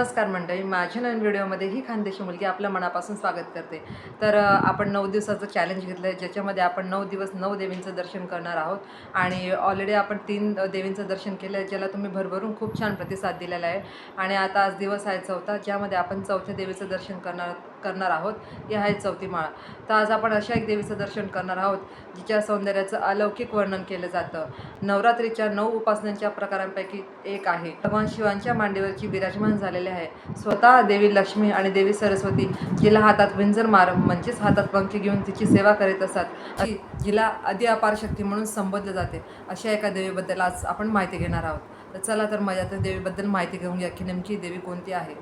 नमस्कार मंडळी माझ्या नवीन व्हिडिओमध्ये ही खानदेशी मुलगी आपल्या मनापासून स्वागत करते. तर आपण नऊ दिवसाचं चॅलेंज घेतलं आहे ज्याच्यामध्ये आपण नऊ दिवस नऊ देवींचं दर्शन करणार आहोत. आणि ऑलरेडी आपण तीन देवींचं दर्शन केलं आहे ज्याला तुम्ही भरभरून खूप छान प्रतिसाद दिलेला आहे. आणि आता आज दिवस आहे चौथा ज्यामध्ये आपण चौथ्या देवीचं दर्शन करणार करणार आहोत. ही आहे चौथी माळा. तर आज आपण अशा एक देवीचं दर्शन करणार आहोत जिच्या सौंदर्याचं अलौकिक वर्णन केलं जातं. नवरात्रीच्या नऊ उपासनांच्या प्रकारांपैकी एक आहे. भगवान शिवांच्या मांडीवरची विराजमान झालेले आहे. स्वतः देवी लक्ष्मी आणि देवी सरस्वती जिला हातात विंजर मार म्हणजेच हातात पंखे घेऊन तिची सेवा करीत असतात. जिला आदि अपार शक्ती म्हणून संबोधले जाते. अशा एका देवीबद्दल आज आपण माहिती घेणार आहोत. तर चला तर माझ्या त्या देवीबद्दल माहिती घेऊन घ्या की नेमकी देवी कोणती आहे.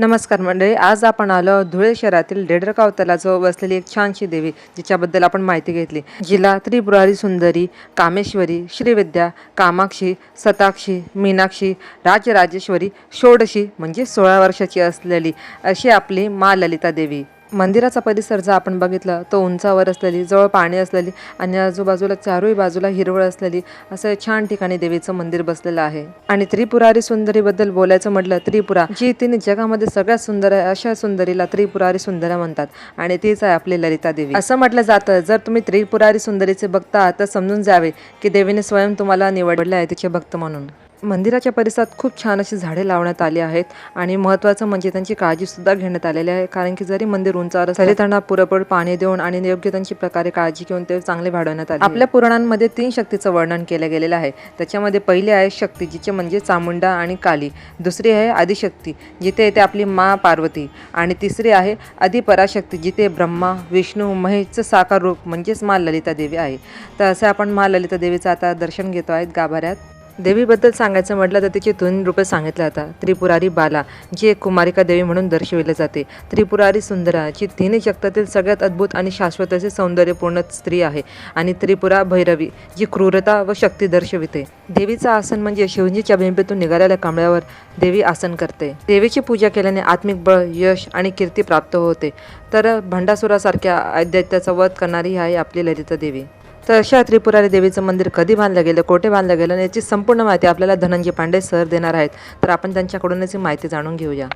नमस्कार मंडळी आज आपण आलो धुळे शहरातील डेडरकाव तलाजवळ बसलेली एक छानशी देवी जिच्याबद्दल आपण माहिती घेतली. जिला त्रिपुरारी सुंदरी कामेश्वरी श्रीविद्या कामाक्षी सताक्षी मीनाक्षी राजराजेश्वरी षोडशी म्हणजे सोळा वर्षाची असलेली अशी आपली मा ललिता देवी. मंदिराचा परिसर जर आपण बघितलं तो उंचावर असलेली जवळ पाणी असलेली आणि आजूबाजूला चारही बाजूला हिरवळ असलेली असं छान ठिकाणी देवीचं मंदिर बसलेलं आहे. आणि त्रिपुरारी सुंदरीबद्दल बोलायचं म्हटलं त्रिपुरा जी तिने जगामध्ये सगळ्यात सुंदर आहे अशा सुंदरीला त्रिपुरारी सुंदर म्हणतात आणि तीच आहे आपली ललिता देवी. असं म्हटलं जातं जर तुम्ही त्रिपुरारी सुंदरीचे बघता तर समजून जावे की देवीने स्वयं तुम्हाला निवडले आहे तिचे भक्त म्हणून. मंदिराच्या परिसरात खूप छान अशी झाडे लावण्यात आली आहेत आणि महत्त्वाचं म्हणजे त्यांची काळजीसुद्धा घेण्यात आलेली आहे. कारण की जरी मंदिर उंचावर तरी त्यांना पुरेपूर पाणी देऊन आणि योग्य त्यांची प्रकारे काळजी घेऊन ते चांगले वाढवण्यात आले. आपल्या पुराणांमध्ये तीन शक्तीचं वर्णन केलं गेलेलं आहे. त्याच्यामध्ये पहिली आहे शक्ती जिचे म्हणजे चामुंडा आणि काली. दुसरी आहे आदिशक्ती जिथे येते आपली माँ पार्वती. आणि तिसरी आहे आदिपराशक्ती जिथे ब्रह्मा विष्णू महेशचं साकार रूप म्हणजेच मा ललिता देवी आहे. तर असे आपण मा ललिता देवीचं आता दर्शन घेतो आहेत गाभाऱ्यात. देवीबद्दल सांगायचं म्हटलं तर तिचे दोन रूपे सांगितलं जातात त्रिपुरारी बाला जी एक कुमारिका देवी म्हणून दर्शविले जाते. त्रिपुरारी सुंदरा जी तिन्ही जगतातील सगळ्यात अद्भुत आणि शाश्वत असे सौंदर्यपूर्ण स्त्री आहे. आणि त्रिपुरा भैरवी जी क्रूरता व शक्ती दर्शविते. देवीचं आसन म्हणजे शिवजीच्या बिंबेतून निघालेल्या कांबळ्यावर देवी आसन करते. देवीची पूजा केल्याने आत्मिक बळ यश आणि कीर्ती प्राप्त होते. तर भंडासुरासारख्या आद्यात्याचा वध करणारी आहे आपली ललिता देवी. तर अशा त्रिपुरारी देवीचं मंदिर कधी बांधलं गेलं कोठे बांधलं गेलं आणि याची संपूर्ण माहिती आपल्याला धनंजय पांडे सर देणार आहेत. तर आपण त्यांच्याकडूनच ही माहिती जाणून घेऊया.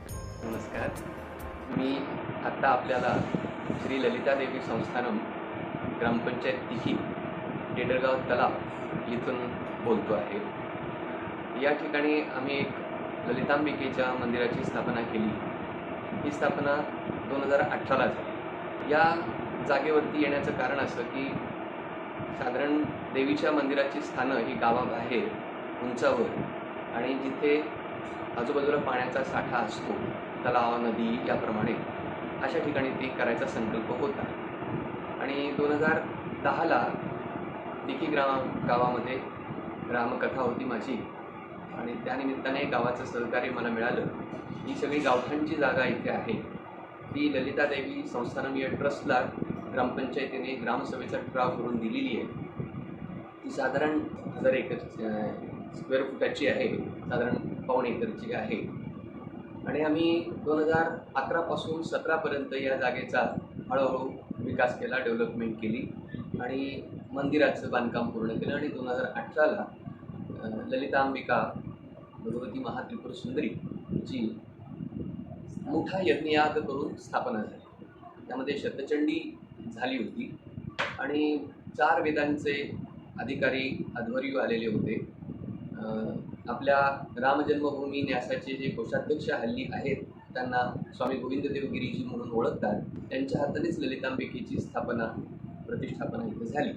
नमस्कार. मी आत्ता आपल्याला श्री ललिता देवी संस्थानम ग्रामपंचायत तिही टेडरगाव तलाव इथून बोलतो आहे. या ठिकाणी आम्ही एक ललितांबिकेच्या मंदिराची स्थापना केली. ही स्थापना दोन हजार अठराला झाली. या जागेवरती येण्याचं कारण असं की साधारण देवीच्या मंदिराची स्थानं ही गावाबाहेर उंचावर आणि जिथे आजूबाजूला पाण्याचा साठा असतो तलाव नदी याप्रमाणे अशा ठिकाणी ती करायचा संकल्प होता. आणि दोन हजार दहाला दिकी ग्राम गावामध्ये रामकथा होती माझी आणि त्यानिमित्ताने गावाचं सहकार्य मला मिळालं. ही सगळी गावठाणची जागा इथे आहे. ती ललिता देवी संस्थानम ट्रस्टला ग्रामपंचायतीने ग्रामसभेचा ठराव करून दिलेली आहे. ती साधारण हजार एकर स्क्वेअर फुटाची आहे साधारण पाऊण एकरची आहे. आणि आम्ही दोन हजार अकरापासून सतरापर्यंत या जागेचा हळूहळू विकास केला डेव्हलपमेंट केली आणि मंदिराचं बांधकाम पूर्ण केलं आणि दोन हजार अठराला ललिता अंबिका भगवती महात्रिपुर सुंदरी जी मोठा यज्ञयाग करून स्थापना झाली. त्यामध्ये शतचंडी झाली होती. आणि चार वेदांचे अधिकारी अध्वर्यू आलेले होते. आपल्या रामजन्मभूमी न्यासाचे जे कोषाध्यक्ष हल्ली आहेत त्यांना स्वामी गोविंददेव गिरीजी म्हणून ओळखतात. त्यांच्या हातानेच ललितांबिकेची स्थापना प्रतिष्ठापना इथे झाली.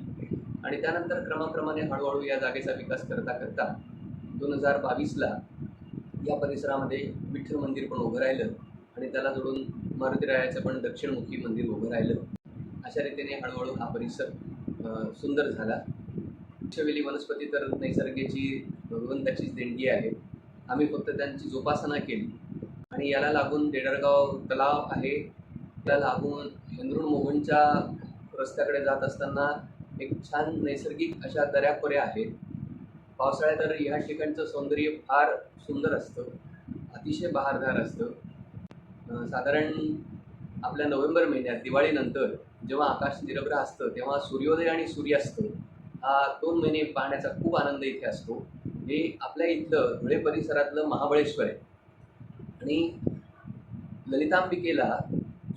आणि त्यानंतर क्रमाक्रमाने हळूहळू या जागेचा विकास करता करता दोन हजार बावीसला या परिसरामध्ये विठ्ठल मंदिर पण उभं राहिलं. आणि त्याला जोडून मारुतीरायाचं पण दक्षिणमुखी मंदिर उभं राहिलं. अशा रीतीने हळूहळू हा परिसर सुंदर झाला. वृक्षवेली वनस्पती तर नैसर्गाची भगवंताचीच देणगी आहे. आम्ही फक्त त्यांची जोपासना केली. आणि याला लागून देडरगाव तलाव आहे. त्याला लागून हेंद्रुण मोहनच्या रस्त्याकडे जात असताना एक छान नैसर्गिक अशा दऱ्याखोऱ्या आहेत. पावसाळ्यात तर ह्या ठिकाणचं सौंदर्य फार सुंदर असतं. अतिशय बहारदार असतं. साधारण आपल्या नोव्हेंबर महिन्यात दिवाळीनंतर जेव्हा आकाश निरभ्र असतं तेव्हा सूर्योदय आणि सूर्यास्त हा दोन महिने पाहण्याचा खूप आनंद इथे असतो. हे आपल्या इथलं धुळे परिसरातलं महाबळेश्वर आहे. आणि ललितांबिकेला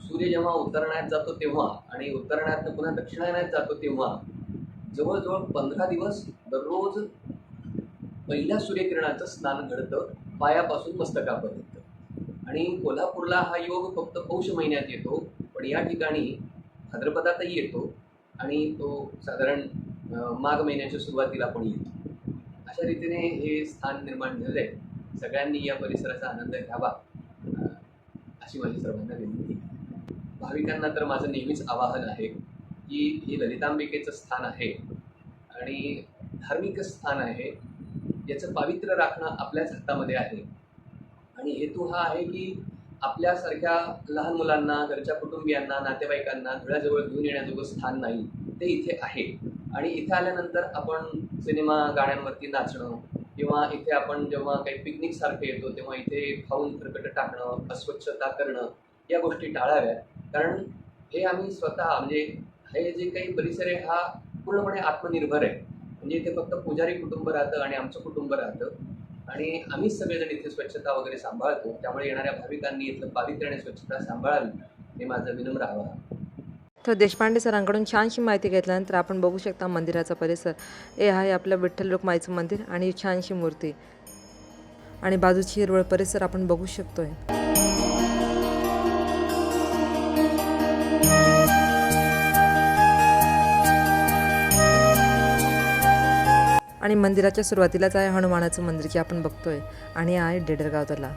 सूर्य जेव्हा उत्तरायणात जातो तेव्हा आणि उत्तरायणात पुन्हा दक्षिणायनात जातो तेव्हा जवळजवळ पंधरा दिवस दररोज पहिल्या सूर्यकिरणाचं स्नान घडतं पायापासून मस्तकापर्यंत. आणि कोल्हापूरला हा योग फक्त पौष महिन्यात येतो पण या ठिकाणी भाद्रपदातही येतो आणि तो साधारण माघ महिन्याच्या सुरुवातीला पण येतो. अशा रीतीने हे स्थान निर्माण झालं आहे सगळ्यांनी या परिसराचा आनंद घ्यावा अशी माझी सर्वांना विनंती. भाविकांना तर माझं नेहमीच आवाहन आहे की हे ललितांबिकेचं स्थान आहे आणि धार्मिक स्थान आहे याचं पावित्र्य राखणं आपल्याच हातामध्ये आहे. आणि हेतू हा आहे की आपल्यासारख्या लहान मुलांना घरच्या कुटुंबियांना नातेवाईकांना धुळ्याजवळ घेऊन येण्याजोगं स्थान नाही. ते इथे आहे. आणि इथे आल्यानंतर आपण सिनेमा गाण्यांवरती नाचणं किंवा इथे आपण जेव्हा काही पिकनिकसारखे येतो तेव्हा इथे खाऊन खरकट टाकणं अस्वच्छता करणं या गोष्टी टाळाव्यात. कारण हे आम्ही स्वतः म्हणजे हे जे काही परिसर आहे हा पूर्णपणे आत्मनिर्भर आहे. म्हणजे इथे फक्त पुजारी कुटुंब राहतं आणि आमचं कुटुंब राहतं. आणि आम्हीच सगळेजण इथे स्वच्छता वगैरे सांभाळतो. त्यामुळे येणाऱ्या भाविकांनी इथलं पावित्र्य आणि स्वच्छता सांभाळावी हे माझं विनम्र आवाहन. तर देशपांडे सरांकडून छानशी माहिती घेतल्यानंतर आपण बघू शकता मंदिराचा परिसर. हे आहे आपलं विठ्ठल रुक्माईचं मंदिर आणि छानशी मूर्ती. आणि बाजूची हिरवळ परिसर आपण बघू शकतोय. आणि मंदिराच्या सुरुवातीलाच आहे हनुमानाचं मंदिर की आपण बघतोय. आणि आहे डेडरगाव त्याला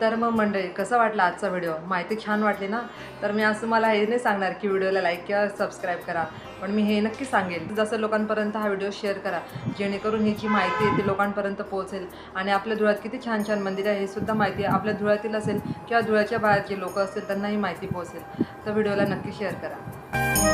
तर मग मंडळी कसं वाटलं आजचा व्हिडिओ? माहिती छान वाटली ना? तर मी असं मला हे नाही सांगणार की व्हिडिओला लाईक किंवा सबस्क्राईब करा. पण मी हे नक्की सांगेन. जसं लोकांपर्यंत हा व्हिडिओ शेअर करा जेणेकरून ही जी माहिती आहे ती लोकांपर्यंत पोहोचेल. आणि आपल्या धुळ्यात किती छान छान मंदिर आहे हे सुद्धा माहिती आहे. आपल्या धुळ्यातील असेल किंवा धुळ्याच्या बाहेर जे लोक असतील त्यांनाही माहिती पोहोचेल. तर व्हिडिओला नक्की शेअर करा.